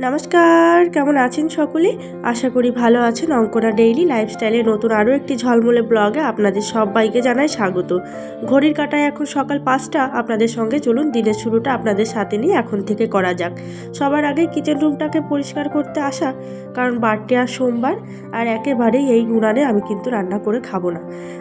নমস্কার, কেমন আছেন সকলে? আশা করি ভালো আছেন অঙ্কনা ডেইলি লাইফস্টাইলের নতুন আরও একটি ঝলমলে ব্লগে আপনাদের সবাইকে জানাই স্বাগত। ঘড়ির কাটায় এখন সকাল পাঁচটা, আপনাদের সঙ্গে চলুন দিনের শুরুটা আপনাদের সাথে নিয়ে এখন থেকে করা যাক। সবার আগে কিচেন রুমটাকে পরিষ্কার করতে আসা, কারণ বারটে আর সোমবার, আর একেবারেই এই উনানে আমি কিন্তু রান্না করে খাব না।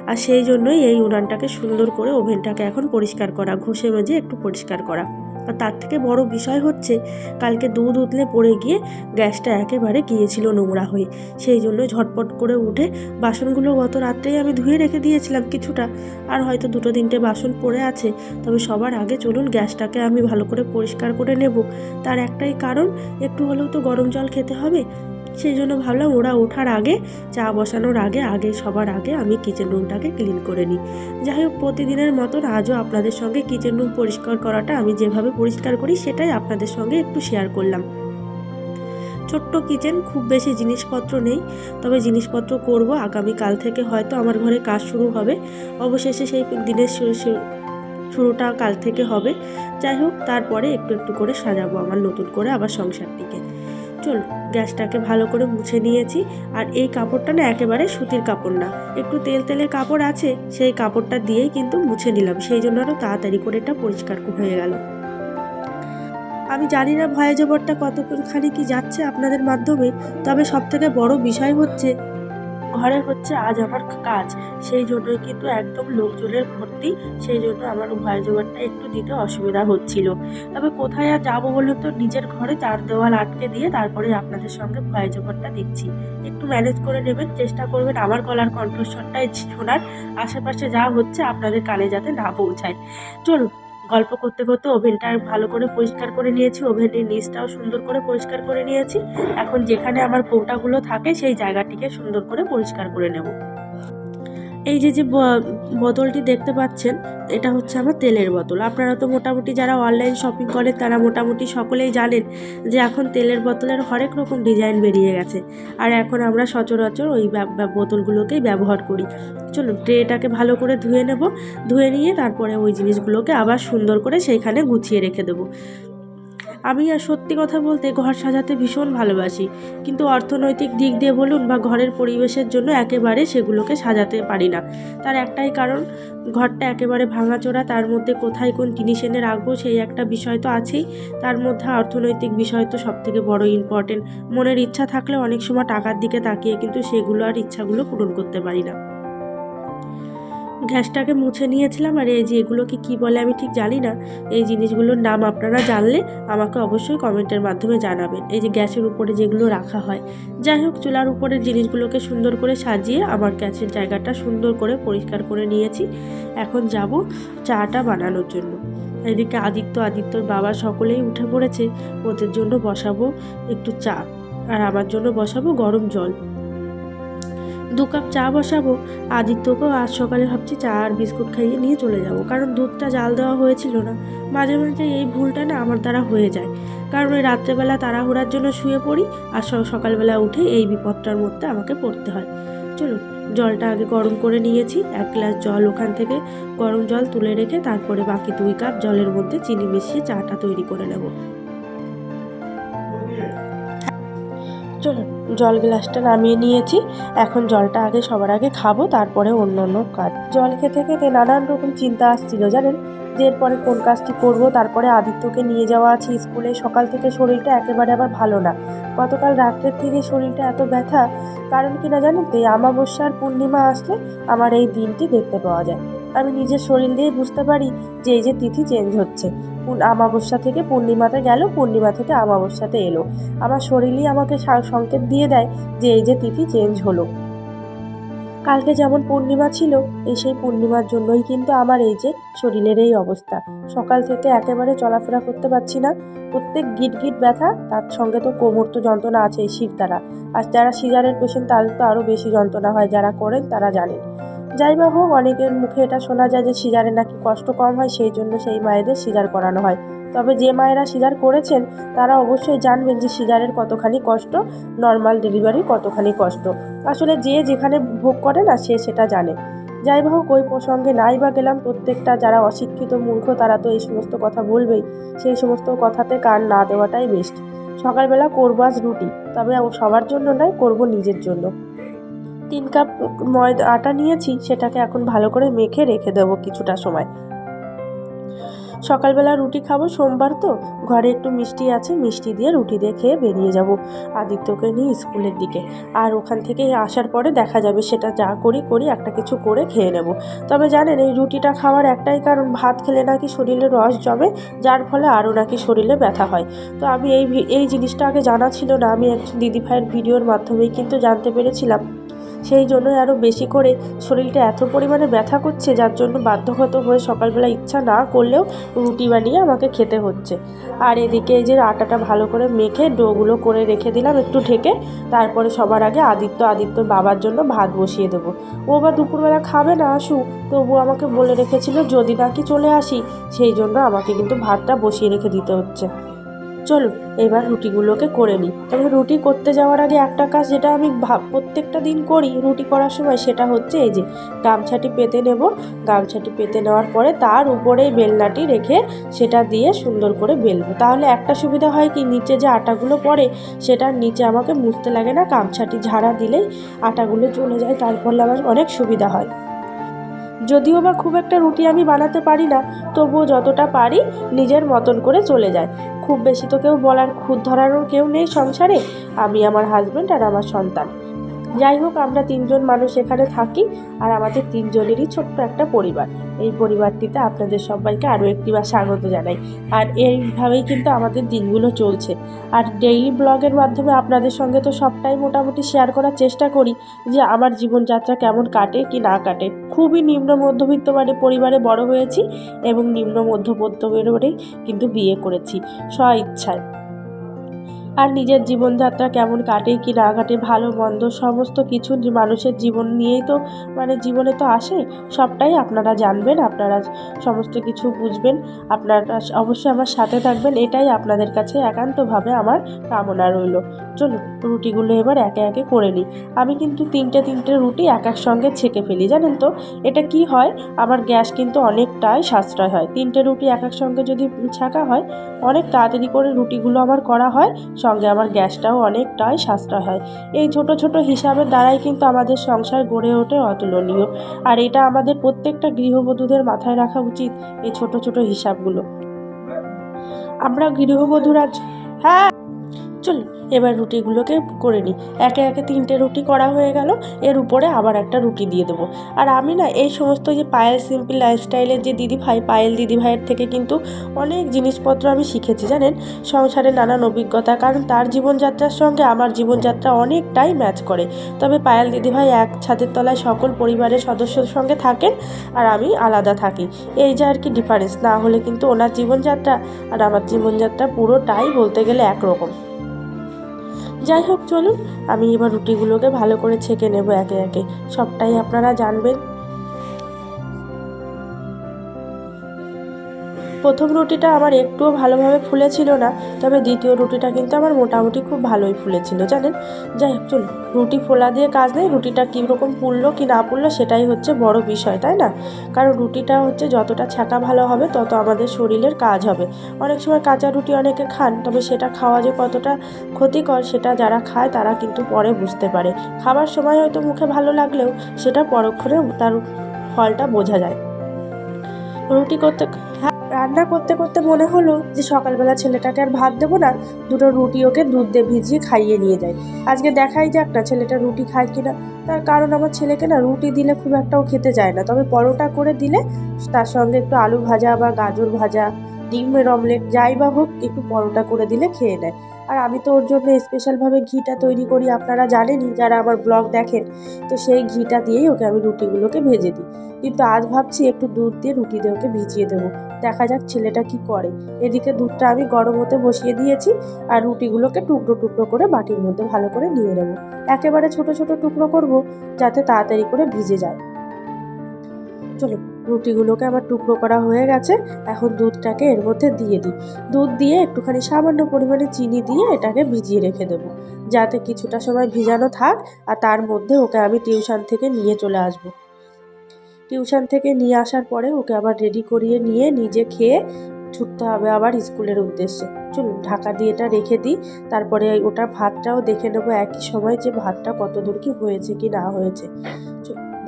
আর সেই জন্যই এই উনানটাকে সুন্দর করে ওভেনটাকে এখন পরিষ্কার করা, ঘষে মেজে একটু পরিষ্কার করা। আর তার থেকে বড় বিষয় হচ্ছে, কালকে দুধ উতলে পড়ে গিয়ে গ্যাসটা একেবারে গিয়েছিল নোংরা হয়ে। সেই জন্য ঝটপট করে উঠে বাসনগুলো গত রাত্রেই আমি ধুয়ে রেখে দিয়েছিলাম কিছুটা। আর হয়তো দুটো তিনটে বাসন পড়ে আছে, তবে সবার আগে চলুন গ্যাসটাকে আমি ভালো করে পরিষ্কার করে নেব। তার একটাই কারণ, একটু হলেও তো গরম জল খেতে হবে। সেই জন্য ভাবলাম ওরা ওঠার আগে, চা বসানোর আগে আগে সবার আগে আমি কিচেন রুমটাকে ক্লিন করে নিই। যাই হোক, প্রতিদিনের মতন আজও আপনাদের সঙ্গে কিচেন রুম পরিষ্কার করাটা আমি যেভাবে পরিষ্কার করি সেটাই আপনাদের সঙ্গে একটু শেয়ার করলাম। ছোট্ট কিচেন খুব বেশি জিনিসপত্র নেই, তবে জিনিসপত্র করব। আগামী কাল থেকে হয়তো আমার ঘরে কাজ শুরু হবে। অবশেষে সেই দিনের শুরুটা কাল থেকে হবে। যাই হোক, তারপরে একটু একটু করে সাজাবো আমার নতুন করে আবার সংসারটিকে। চল, গ্যাসটাকে ভালো করে মুছে নিয়েছি। আর এই কাপড়টা না একেবারে সুতির কাপড় না। একটু তেল তেলে কাপড় আছে, সেই কাপড়টা দিয়েই কিন্তু মুছে নিলাম। সেই জন্য আরও তাড়াতাড়ি করে এটা পরিষ্কার হয়ে গেল। আমি জানি না ভয়ে জবরটা কতক্ষণখানি কি যাচ্ছে আপনাদের মাধ্যমে, তবে সবথেকে বড় বিষয় হচ্ছে ঘরে হচ্ছে আজ আমার কাজ। সেই জন্যই কিন্তু একদম লোকজনের ভর্তি, সেই জন্য আমার ভয় জোগাড়টা একটু দিতে অসুবিধা হচ্ছিল। তবে কোথায় আর যাব বলে তো, নিজের ঘরে চার দেওয়াল আটকে দিয়ে তারপরে আপনাদের সঙ্গে ভয় জোগাড়টা দিচ্ছি একটু ম্যানেজ করে নেবেন, চেষ্টা করবেন আমার গলার কণ্ঠস্বরটাই শোনার। আশেপাশে যা হচ্ছে আপনাদের কানে যাতে না পৌঁছায়। চলুন গল্প করতে করতে ওভেনটা ভালো করে পরিষ্কার করে নিয়েছি। ওভেনের নিচটাও সুন্দর করে পরিষ্কার করে নিয়েছি। এখন যেখানে আমার কৌটাগুলো থাকে সেই জায়গাটিকে সুন্দর করে পরিষ্কার করে নেব। এই যে যে বোতলটি দেখতে পাচ্ছেন, এটা হচ্ছে আমার তেলের বোতল। আপনারা তো মোটামুটি যারা অনলাইন শপিং করেন, তারা মোটামুটি সকলেই জানেন যে এখন তেলের বোতলের হরেক রকম ডিজাইন বেরিয়ে গেছে। আর এখন আমরা সচরাচর ওই বোতলগুলোকেই ব্যবহার করি। চলুন, ট্রেটাকে ভালো করে ধুয়ে নেব, ধুয়ে নিয়ে তারপরে ওই জিনিসগুলোকে আবার সুন্দর করে সেইখানে গুছিয়ে রেখে দেবো। আমি আর সত্যি কথা বলতে ঘর সাজাতে ভীষণ ভালোবাসি। কিন্তু অর্থনৈতিক দিক দিয়ে বলুন বা ঘরের পরিবেশের জন্য একেবারে সেগুলোকে সাজাতে পারি না। তার একটাই কারণ, ঘরটা একেবারে ভাঙাচোরা, তার মধ্যে কোথায় কোন জিনিস এনে রাখব সেই একটা বিষয় তো আছেই। তার মধ্যে অর্থনৈতিক বিষয় তো সব থেকে বড় ইম্পর্টেন্ট মনের ইচ্ছা থাকলে অনেক সময় টাকার দিকে তাকিয়ে কিন্তু সেগুলো আর ইচ্ছাগুলো পূরণ করতে পারি না। গ্যাসটাকে মুছে নিয়েছিলাম আর এই যে এগুলোকে কী বলে আমি ঠিক জানি না। এই জিনিসগুলোর নাম আপনারা জানলে আমাকে অবশ্যই কমেন্টের মাধ্যমে জানাবেন। এই যে গ্যাসের উপরে যেগুলো রাখা হয়। যাই হোক, চুলার উপরের জিনিসগুলোকে সুন্দর করে সাজিয়ে আমার গ্যাসের জায়গাটা সুন্দর করে পরিষ্কার করে নিয়েছি। এখন যাব চাটা বানানোর জন্য। এদিকে আদিত্য, আদিত্যর বাবা সকলেই উঠে পড়েছে। ওদের জন্য বসাবো একটু চা। আর আমার জন্য বসাবো গরম জল। দু কাপ চা বসাবো, আদিত্যকেও আজ সকালে ভাবছি চা আর বিস্কুট খাইয়ে নিয়ে চলে যাব। কারণ দুধটা জাল দেওয়া হয়েছিল না। মাঝে মাঝে এই ভুলটা না আমার দ্বারা হয়ে যায়। কারণ ওই রাত্রেবেলা তাড়াহুড়ার জন্য শুয়ে পড়ি আর সকালবেলা উঠে এই বিপদটার মধ্যে আমাকে পড়তে হয়। চলুন, জলটা আগে গরম করে নিয়েছি। এক গ্লাস জল ওখান থেকে গরম জল তুলে রেখে তারপরে বাকি দুই কাপ জলের মধ্যে চিনি মিশিয়ে চাটা তৈরি করে নেব। চলুন জল গ্লাসটা নামিয়ে নিয়েছি। এখন জলটা আগে সবার আগে খাব, তারপরে অন্য অন্য কাজ। জল খেতে খেতে নানান রকম চিন্তা আসছিল, জানেন? যে এরপরে কোন কাজটি করব, তারপরে আদিত্যকে নিয়ে যাওয়া আছে স্কুলে। সকাল থেকে শরীরটা একেবারে আবার ভালো না। গতকাল রাত্রের থেকে শরীরটা এত ব্যথা, কারণ কি না জানেন? তো এই আমাবস্যা আর পূর্ণিমা আসলে আমার এই দিনটি দেখতে পাওয়া যায়। আমি নিজের শরীর দিয়ে বুঝতে পারি যে এই যে তিথি চেঞ্জ হচ্ছে। আমাবস্যা থেকে পূর্ণিমাতে গেল, পূর্ণিমা থেকে আমাবস্যাতে এলো। আমার শরীরই আমাকে সংকেত দিয়ে দেয় যে এই যে তিথি চেঞ্জ হলো। কালকে যেমন পূর্ণিমা ছিল, এই সেই পূর্ণিমার জন্যই কিন্তু আমার এই যে শরীরের এই অবস্থা। সকাল থেকে একেবারে চলাফেরা করতে পারছি না। প্রত্যেক গিট গিট ব্যথা, তার সঙ্গে তো কোমর তো যন্ত্রণা আছে শির দ্বারা আর যারা সিজারের পেশেন্ট তাদের তো আরও বেশি যন্ত্রণা হয়, যারা করেন তারা জানেন। যাই বা হোক অনেকের মুখে এটা শোনা যায় যে সিজারে নাকি কষ্ট কম হয়, সেই জন্য সেই মায়েদের সিজার করানো হয়। তবে যে মায়েরা সিজার করেছেন, তারা অবশ্যই জানবেন যে সিজারের কতখানি কষ্ট, নর্মাল ডেলিভারির কতখানি কষ্ট। আসলে যে যেখানে ভোগ করে না, সে সেটা জানে। যাই হোক ওই প্রসঙ্গে নাই বা গেলাম, প্রত্যেকটা যারা অশিক্ষিত মূর্খ, তারা তো এই সমস্ত কথা বলবেই। সেই সমস্ত কথাতে কান না দেওয়াটাই বেস্ট সকালবেলা করব আজ রুটি, তবে সবার জন্য নয়, করব নিজের জন্য। তিন কাপ ময়দা আটা নিয়েছি, সেটাকে এখন ভালো করে মেখে রেখে দেবো কিছুটা সময়। সকালবেলা রুটি খাব, সোমবার তো। ঘরে একটু মিষ্টি আছে, মিষ্টি দিয়ে রুটি দিয়ে খেয়ে বেরিয়ে যাব আদিত্যকে নিয়ে স্কুলের দিকে। আর ওখান থেকে আসার পরে দেখা যাবে, সেটা যা করি করি, একটা কিছু করে খেয়ে নেব। তবে জানেন, এই রুটিটা খাওয়ার একটাই কারণ, ভাত খেলে নাকি শরীরে রস জমে, যার ফলে আরও নাকি শরীরে ব্যথা হয়। তো আমি এই এই জিনিসটা আগে জানা ছিল না, আমি এক দিদি ভাইয়ের ভিডিওর মাধ্যমেই কিন্তু জানতে পেরেছিলাম। সেই জন্যই আরও বেশি করে শরীরটা এত পরিমাণে ব্যথা করছে, যার জন্য বাধ্যগত হয়ে সকালবেলা ইচ্ছা না করলেও রুটি বানিয়ে আমাকে খেতে হচ্ছে। আর এদিকে এই যে আটাটা ভালো করে মেখে ডোগুলো করে রেখে দিলাম একটু ঢেকে, তারপরে সবার আগে আদিত্য আদিত্য বাবার জন্য ভাত বসিয়ে দেবো। ও বা দুপুরবেলা খাবে না আসুক তবু আমাকে বলে রেখেছিল যদি নাকি চলে আসি, সেই জন্য আমাকে কিন্তু ভাতটা বসিয়ে রেখে দিতে হচ্ছে। চলুন এবার রুটিগুলোকে করে নিই। তবে রুটি করতে যাওয়ার আগে একটা কাজ যেটা আমি ভাব প্রত্যেকটা দিন করি রুটি করার সময়, সেটা হচ্ছে এই যে গামছাটি পেতে নেব। গামছাটি পেতে নেওয়ার পরে তার উপরে বেলনাটি রেখে সেটা দিয়ে সুন্দর করে বেলবো। তাহলে একটা সুবিধা হয় কি, নিচে যে আটাগুলো পড়ে, সেটার নিচে আমাকে মুছতে লাগে না। গামছাটি ঝাড়া দিলেই আটাগুলো চলে যায়, তার ফলে আমার অনেক সুবিধা হয়। যদিও বা খুব একটা রুটি আমি বানাতে পারি না, তবুও যতটা পারি নিজের মতন করে চলে যায়। খুব বেশি তো কেউ বলার খুদ ধরানোর কেউ নেই সংসারে। আমি আমার হাজব্যান্ড আর আমার সন্তান। যাই হোক, আমরা তিনজন মানুষ এখানে থাকি আর আমাদের তিনজনেরই ছোট্ট একটা পরিবার। এই পরিবারটিতে আপনাদের সবাইকে আরও একটি একটিবার স্বাগত জানাই। আর এইভাবেই কিন্তু আমাদের দিনগুলো চলছে। আর ডেইলি ব্লগের মাধ্যমে আপনাদের সঙ্গে তো সবটাই মোটামুটি শেয়ার করার চেষ্টা করি যে আমার জীবনযাত্রা কেমন কাটে কি না কাটে। খুবই নিম্ন মধ্যবিত্ত মানে পরিবারে বড় হয়েছি এবং নিম্ন মধ্যবিত্ত পরিবারেই কিন্তু বিয়ে করেছি। স্ব ইচ্ছায়। আর নিজের জীবনযাত্রা কেমন কাটে কি না কাটে, ভালো, মন্দ, সমস্ত কিছু মানুষের জীবন নিয়েই তো মানে জীবনে তো আসে, সবটাই আপনারা জানবেন, আপনারা সমস্ত কিছু বুঝবেন। আপনারা অবশ্যই আমার সাথে থাকবেন, এটাই আপনাদের কাছে একান্তভাবে আমার কামনা রইল। চলুন, রুটিগুলো এবার একে একে করে নিই। আমি কিন্তু তিনটে তিনটে রুটি এক এক সঙ্গে ছেঁকে ফেলি, জানেন তো? এটা কি হয়? আমার গ্যাস কিন্তু অনেকটাই সাশ্রয় হয়। তিনটে রুটি এক এক সঙ্গে যদি ছাঁকা হয়, অনেক তাড়াতাড়ি করে রুটিগুলো আমার করা হয় সঙ্গে আমার গ্যাসটাও অনেকটাই সাশ্রয় হয়। এই ছোট ছোট হিসাবের দ্বারাই কিন্তু আমাদের সংসার গড়ে ওঠে অতুলনীয়। আর এটা আমাদের প্রত্যেকটা গৃহবধূদের মাথায় রাখা উচিত, এই ছোট ছোট হিসাবগুলো। আমরা গৃহবধূরা হ্যাঁ চলুন এবার রুটিগুলোকে করে নিই একে একে তিনটে রুটি করা হয়ে গেল, এর উপরে আবার একটা রুটি দিয়ে দেবো। আর আমি না এই সমস্ত যে পায়েল সিম্পল লাইফস্টাইলের যে দিদি ভাই পায়েল দিদি ভাইয়ের থেকে কিন্তু অনেক জিনিসপত্র আমি শিখেছি, জানেন? সংসারের নানান অভিজ্ঞতা, কারণ তার জীবনযাত্রার সঙ্গে আমার জীবনযাত্রা অনেকটাই ম্যাচ করে। তবে পায়েল দিদিভাই এক ছাদের তলায় সকল পরিবারের সদস্যর সঙ্গে থাকেন আর আমি আলাদা থাকি। এই যে আর কি ডিফারেন্স না হলে কিন্তু ওনার জীবনযাত্রা আর আমার জীবনযাত্রা পুরোটাই বলতে গেলে একরকম। যাই হোক, চলুন। আমি এবার রুটিগুলোকে ভালো করে ছেঁকে নেব একে একে। সবটাই আপনারা জানবেন। প্রথম রুটিটা আমার একটুও ভালোভাবে ফুলেছিল না, তবে দ্বিতীয় রুটিটা কিন্তু আমার মোটামুটি খুব ভালোই ফুলেছিল, জানেন? যাই হোক, চলুন। রুটি ফোলা দিয়ে কাজ নেই, রুটিটা কীরকম পুড়লো কি না পুড়লো সেটাই হচ্ছে বড় বিষয়, তাই না? কারণ রুটিটা হচ্ছে যতটা ছাঁকা ভালো হবে, তত আমাদের শরীরের কাজ হবে। অনেক সময় কাঁচা রুটি অনেকে খান, তবে সেটা খাওয়া যে কতটা ক্ষতিকর, সেটা যারা খায়, তারা কিন্তু পরে বুঝতে পারে। খাবার সময় হয়তো মুখে ভালো লাগলেও, সেটা পরক্ষণে তার ফলটা বোঝা যায়। রুটি করতে রান্না করতে করতে মনে হলো যে সকালবেলা ছেলেটাকে আর ভাত দেবো না, দুটো রুটি ওকে দুধ দিয়ে ভিজিয়ে খাইয়ে নিয়ে যাই। আজকে দেখাই যাক না ছেলেটা রুটি খায় কিনা। তার কারণ আমার ছেলেকে না রুটি দিলে খুব একটাও খেতে যায় না। তবে পরোটা করে দিলে তার সঙ্গে একটু আলু ভাজা বা গাজর ভাজা ডিমের অমলেট যাই বা হোক, একটু পরোটা করে দিলে খেয়ে নেয়। আর আমি তো ওর জন্য স্পেশালভাবে ঘিটা তৈরি করি, আপনারা জানেনই, যারা আমার ব্লগ দেখেন, তো সেই ঘিটা দিয়েই ওকে আমি রুটিগুলোকে ভেজে দিই। কিন্তু আজ ভাবছি একটু দুধ দিয়ে রুটি দিয়ে ওকে ভিজিয়ে দেবো। দেখা যাক ছেলেটা কি করে। এদিকে দুধটা আমি গরম হতে বসিয়ে দিয়েছি আর রুটিগুলোকে টুকরো টুকরো করে বাটির মধ্যে ভালো করে নিয়ে নেব। একেবারে ছোট ছোট টুকরো করব, যাতে তাড়াতাড়ি করে ভিজে যায়। চলো রুটিগুলোকে আমার টুকরো করা হয়ে গেছে, এখন দুধটাকে এর মধ্যে দিয়ে দিই। দুধ দিয়ে একটুখানি সামান্য পরিমাণে চিনি দিয়ে এটাকে ভিজিয়ে রেখে দেবো। যাতে কিছুটা সময় ভিজানো থাক আর তার মধ্যে ওকে আমি টিউশন থেকে নিয়ে চলে আসব। টিউশন থেকে নিয়ে আসার পরে ওকে আবার রেডি করিয়ে নিয়ে নিজে খেয়ে ছুটতে হবে আবার স্কুলের উদ্দেশ্যে। চলুন, ঢাকা দিয়ে এটা রেখে দিই। তারপরে ওটার ভাতটাও দেখে নেব একই সময় যে ভাতটা কত দূর কি হয়েছে কি না হয়েছে।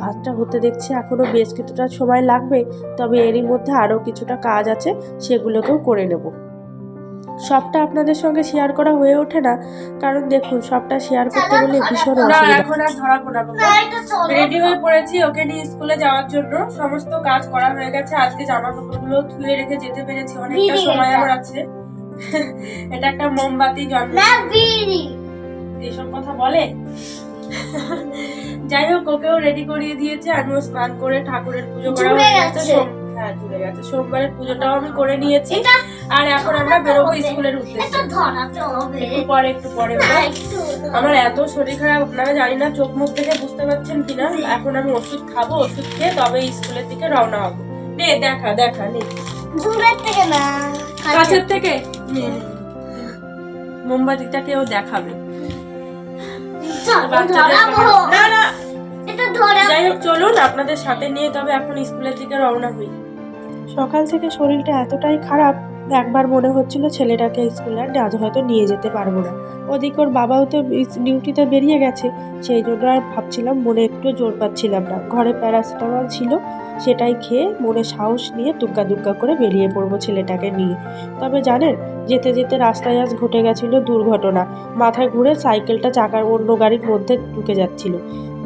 ভাতটা হতে দেখছি এখনও বেশ কিছুটা সময় লাগবে তবে এরই মধ্যে আরও কিছুটা কাজ আছে সেগুলোকেও করে নেব। সবটা আপনাদের সঙ্গে শেয়ার করা হয়ে ওঠে না কারণ দেখুন সবটা শেয়ার করতে গেলে ভীষণ অসুবিধা। এখন আর ধরাবো না। রেডি হয়ে পড়েছি ওকে নিয়ে স্কুলে যাওয়ার জন্য। সমস্ত কাজ করা হয়ে গেছে আজকে জামা কাপড়গুলো ধুয়ে রেখে যেতে পেরেছি অনেকটা সময়। আমার আছে। এটা একটা মোমবাতি জন্ম এসব কথা বলে? যাই হোক ওকেও রেডি করিয়ে দিয়েছে আমিও স্নান করে ঠাকুরের পুজো করা হয়ে গেছে। হ্যাঁ গেছে। সোমবারের পুজোটাও আমি করে নিয়েছি। আর এখন আমরা বেরোবো স্কুলের উদ্দেশ্যে। একটু পরে একটু পরে। আমার এত শরীর খারাপ আপনারা জানি না চোখ মুখ থেকে বুঝতে পারছেন কিনা? এখন আমি ওষুধ খাব ওষুধ খেয়ে তবে স্কুলের দিকে রওনা হব। নে দেখা দেখা নে। দূরের থেকে না কাছের থেকে? নে। মোমবাতিটাকেও দেখাবে। না না। যাই হোক চলুন আপনাদের সাথে নিয়ে তবে এখন স্কুলের দিকে রওনা হই। সকাল থেকে শরীরটা এতটাই খারাপ একবার মনে হচ্ছিল ছেলেটাকে স্কুলে আর আজ হয়তো নিয়ে যেতে পারব না। ওদিকে ওর বাবাও তো ডিউটিতে বেরিয়ে গেছে। সেই জন্য আর ভাবছিলাম মনে একটু জোর পাচ্ছিলাম না। ঘরে প্যারাসিটামল ছিল, সেটাই খেয়ে মনে সাহস নিয়ে দুগ্গা দুগ্গা করে বেরিয়ে পড়ব ছেলেটাকে নিয়ে। তবে জানেন, যেতে যেতে রাস্তায় আজ ঘটে গেছিল দুর্ঘটনা। মাথায় ঘুরে সাইকেলটা চাকার অন্য গাড়ির মধ্যে ঢুকে যাচ্ছিল।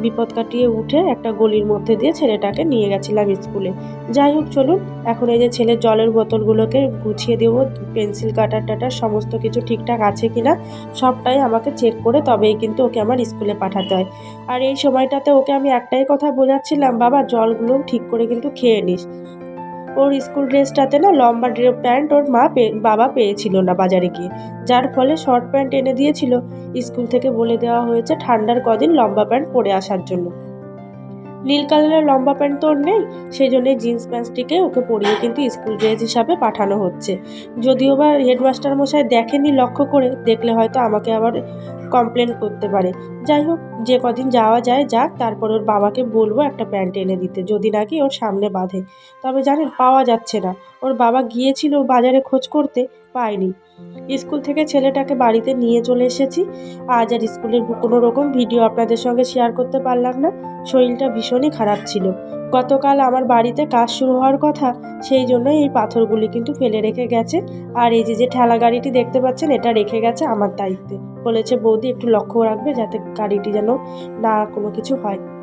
বিপদ কাটিয়ে উঠে একটা গলির মধ্যে দিয়ে ছেলেটাকে নিয়ে গেছিলাম স্কুলে। যাই হোক, চলুন। এখন এই যে ছেলের জলের বোতলগুলোকে গুছিয়ে দেবো, পেন্সিল, কাটার টাটার সমস্ত কিছু ঠিকঠাক আছে কি না সবটাই আমাকে চেক করে তবেই কিন্তু ওকে আমার স্কুলে পাঠাতে হয়। আর এই সময়টাতে ওকে আমি একটাই কথা বোঝাচ্ছিলাম, বাবা, জলগুলো ঠিক করে কিন্তু খেয়ে নিস। ওর স্কুল ড্রেসটাতে না লম্বা ড্রেস প্যান্ট ওর মা বাবা পেয়েছিল না বাজারে গিয়ে। যার ফলে শর্ট প্যান্ট এনে দিয়েছিল। স্কুল থেকে বলে দেওয়া হয়েছে ঠান্ডার কদিন লম্বা প্যান্ট পরে আসার জন্য। নীল কালারের লম্বা প্যান্ট তো নেই সেই জন্য জিন্স প্যান্টটিকে ওকে পরিয়ে কিন্তু স্কুল ড্রেস হিসাবে পাঠানো হচ্ছে। যদিও বা হেডমাস্টার মশাই দেখেনি লক্ষ্য করে, দেখলে হয়তো আমাকে আবার কমপ্লেন করতে পারে। যাই হোক, যে কদিন যাওয়া যায় যাক, তারপর ওর বাবাকে বলব একটা প্যান্ট এনে দিতে, যদি নাকি ওর সামনে বাঁধে। তবে জানেন, পাওয়া যাচ্ছে না। ওর বাবা গিয়েছিল বাজারে খোঁজ করতে, পায়নি। স্কুল থেকে ছেলেটাকে বাড়িতে নিয়ে চলে এসেছি। আজ আর স্কুলের কোনো রকম ভিডিও আপনাদের সঙ্গে শেয়ার করতে পারলাম না। শরীরটা ভীষণই খারাপ ছিল। গতকাল আমার বাড়িতে কাজ শুরু হওয়ার কথা, সেই জন্যই এই পাথরগুলি কিন্তু ফেলে রেখে গেছে। আর এই যে যে ঠেলা গাড়িটি দেখতে পাচ্ছেন, এটা রেখে গেছে আমার দায়িত্বে। বলেছে, বৌদি, একটু লক্ষ্য রাখবে যাতে গাড়িটি যেন না কোনো কিছু হয়।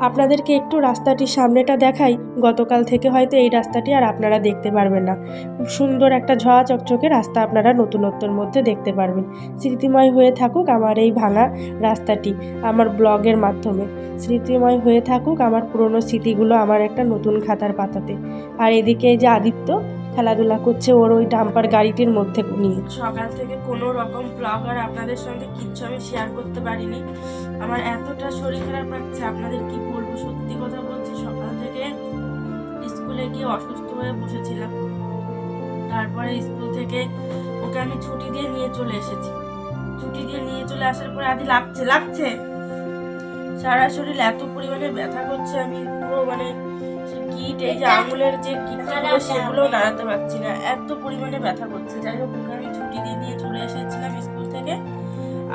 আপনাদেরকে একটু রাস্তাটির সামনেটা দেখাই। গতকাল থেকে হয়তো এই রাস্তাটি আর আপনারা দেখতে পারবেন না। খুব সুন্দর একটা ঝোয়া চকচকে রাস্তা আপনারা নতুনত্বর মধ্যে দেখতে পারবেন। স্মৃতিময় হয়ে থাকুক আমার এই ভাঙা রাস্তাটি আমার ব্লগের মাধ্যমে। স্মৃতিময় হয়ে থাকুক আমার পুরনো স্মৃতিগুলো আমার একটা নতুন খাতার পাতাতে। আর এদিকে এই যে আদিত্য খেলাধুলা করছে, ওর ওই ডাম্পার গাড়িটির মধ্যে নিয়ে সকাল থেকে কোনো রকম ব্লগ আর আপনাদের সঙ্গে কিচ্ছু আমি শেয়ার করতে পারিনি। আমার এতটা শরীর খারাপ লাগছে, আপনাদের কি বলব? সত্যি কথা বলছি, সকাল থেকে স্কুলে গিয়ে অসুস্থ হয়ে বসেছিলাম। তারপরে স্কুল থেকে ওকে আমি ছুটি দিয়ে নিয়ে চলে এসেছি। ছুটি দিয়ে নিয়ে চলে আসার পরে আদি লাগছে লাগছে। সারা শরীর এত পরিমাণে ব্যথা করছে, আমি পুরো মানে কিট এই যে আঙুলের যে কিটগুলো সেগুলো নাড়াতে পারছি না। এত পরিমাণে ব্যথা করছে। যাই হোক আমি ছুটি দিয়ে নিয়ে চলে এসেছিলাম স্কুল থেকে।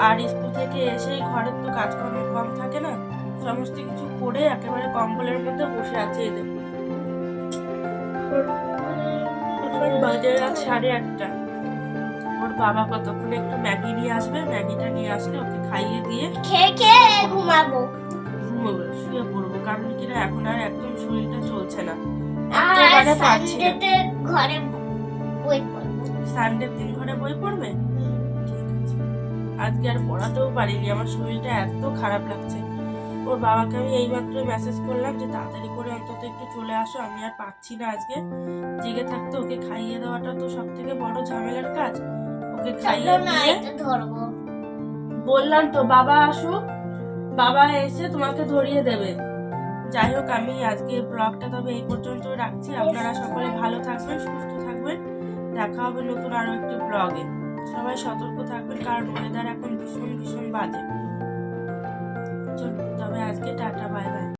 আর স্কুল থেকে এসেই ঘরের তো কাজকর্ম কম থাকে না। সমস্ত কিছু করে একেবারে কম্বলের মধ্যে বসে আছে এদের এখন রাত সাড়ে আটটা। ওর বাবা কতক্ষণে একটু ম্যাগি নিয়ে আসবে? ম্যাগিটা নিয়ে আসলে ওকে খাইয়ে দিয়ে খেয়ে খেয়ে ঘুমাবো। ঘুমোবো শুয়ে পড়ব। কারণ কিনা এখন আর একদম শরীরটা চলছে না। আর একেবারে পারছি না। ঘরে বই পড়ব। সানডের দিন ঘরে বই পড়বে? ঠিক আছে। আজকে আর পড়াতেও পারিনি আমার শরীরটা এত খারাপ লাগছে। ওর বাবাকে আমি এইমাত্র মেসেজ করলাম যে তাড়াতাড়ি করে অন্তত একটু চলে আসো আমি আর পাচ্ছি না আজকে। জেগে থাকতে ওকে খাইয়ে দেওয়াটা তো সব থেকে বড় ঝামেলার কাজ। ওকে খাইয়ে দিয়ে বললাম তো বাবা আসুক বাবা এসে তোমাকে ধরিয়ে দেবে। যাই হোক আমি আজকে ব্লগটা তবে এই পর্যন্ত রাখছি। আপনারা সকলে ভালো থাকবেন সুস্থ থাকবেন। দেখা হবে নতুন আরও একটি ব্লগে। সবাই সতর্ক থাকবেন কারণ ওয়েদার এখন ভীষণ ভীষণ বাজে। তবে আজকে টাটা বাই বাই।